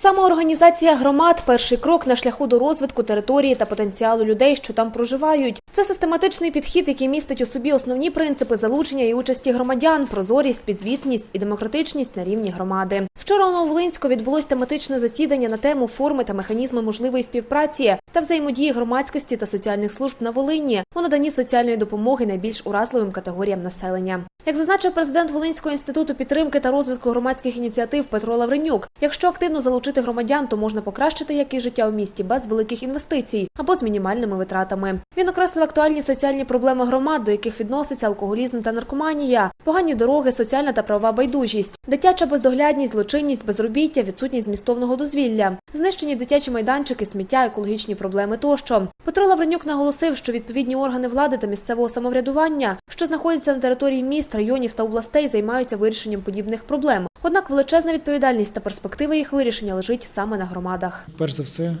Самоорганізація громад перший крок на шляху до розвитку території та потенціалу людей, що там проживають. Це систематичний підхід, який містить у собі основні принципи залучення і участі громадян, прозорість, підзвітність і демократичність на рівні громади. Вчора у Нововолинську відбулось тематичне засідання на тему форми та механізми можливої співпраці та взаємодії громадськості та соціальних служб на Волині у наданні соціальної допомоги найбільш уразливим категоріям населення. Як зазначив президент Волинського інституту підтримки та розвитку громадських ініціатив Петро Лавренюк, якщо активно залучити громадян, то можна покращити якість життя у місті без великих інвестицій або з мінімальними витратами. Він окреслив актуальні соціальні проблеми громад, до яких відноситься алкоголізм та наркоманія, погані дороги, соціальна та правова байдужість, дитяча бездоглядність, злочинність, безробіття, відсутність змістовного дозвілля, знищені дитячі майданчики, сміття, екологічні проблеми тощо. Петро Лавренюк наголосив, що відповідні органи влади та місцевого самоврядування, що знаходяться на території міст, районів та областей, займаються вирішенням подібних проблем. Однак величезна відповідальність та перспектива їх вирішення лежить саме на громадах. Перш за все, е,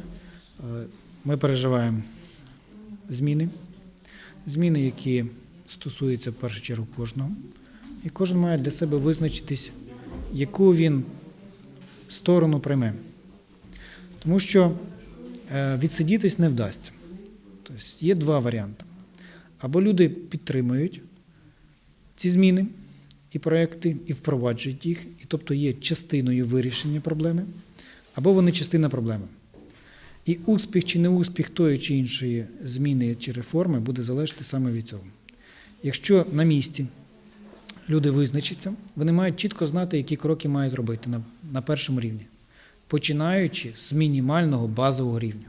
ми переживаємо зміни, зміни, які стосуються в першу чергу кожного. І кожен має для себе визначитись, яку він сторону прийме. Тому що е, відсидітись не вдасться. Тобто є два варіанти. Або люди підтримують ці зміни і проекти, і впроваджують їх, і тобто є частиною вирішення проблеми, або вони частина проблеми. І успіх чи не успіх тої чи іншої зміни чи реформи буде залежати саме від цього. Якщо на місці люди визначаться, вони мають чітко знати, які кроки мають робити на, першому рівні, починаючи з мінімального базового рівня.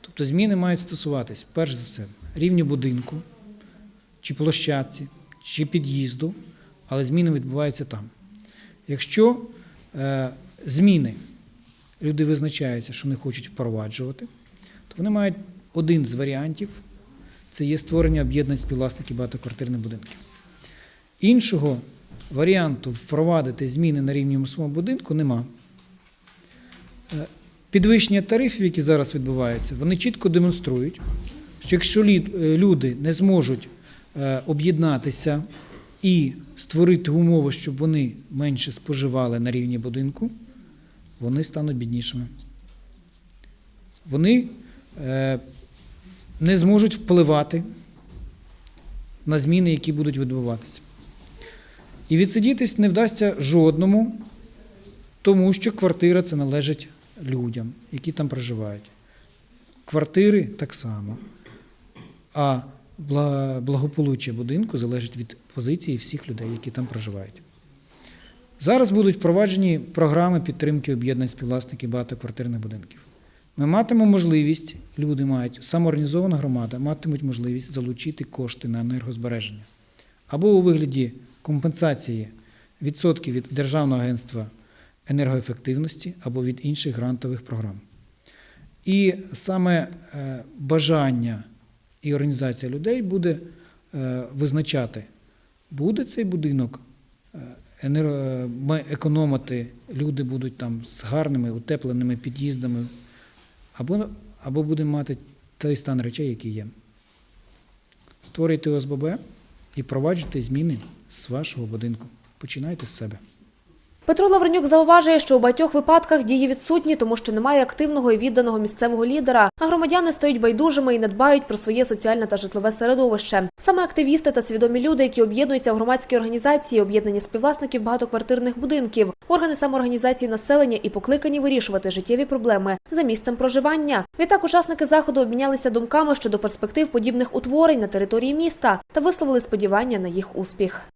Тобто зміни мають стосуватись, перш за все, рівню будинку, чи площадці, чи під'їзду, але зміни відбуваються там. Якщо е, зміни люди визначаються, що не хочуть впроваджувати, то вони мають один з варіантів це є створення об'єднань співвласників багатоквартирних будинків. Іншого варіанту впровадити зміни на рівні свого будинку нема. Е, Підвищення тарифів, які зараз відбуваються, вони чітко демонструють, що якщо е, люди не зможуть об'єднатися і створити умови, щоб вони менше споживали на рівні будинку, вони стануть біднішими. Вони е, не зможуть впливати на зміни, які будуть відбуватися. І відсидітись не вдасться жодному, тому що квартира це належить людям, які там проживають. Квартири так само. А благополуччя будинку залежить від позиції всіх людей, які там проживають. Зараз будуть впроваджені програми підтримки об'єднань співвласників багатоквартирних будинків. Ми матимемо можливість, люди мають, самоорганізована громада, матимуть можливість залучити кошти на енергозбереження або у вигляді компенсації відсотків від Державного агентства енергоефективності або від інших грантових програм. І саме е, бажання і організація людей буде е, визначати, буде цей будинок е, економити, люди будуть там з гарними утепленими під'їздами, або, або будемо мати той стан речей, який є. Створюйте ОСББ і впроваджуйте зміни з вашого будинку. Починайте з себе. Петро Лавренюк зауважує, що у багатьох випадках дії відсутні, тому що немає активного і відданого місцевого лідера, а громадяни стають байдужими і не дбають про своє соціальне та житлове середовище. Саме активісти та свідомі люди, які об'єднуються в громадські організації, об'єднані співвласників багатоквартирних будинків, органи самоорганізації населення і покликані вирішувати життєві проблеми за місцем проживання. Відтак учасники заходу обмінялися думками щодо перспектив подібних утворень на території міста та висловили сподівання на їх успіх.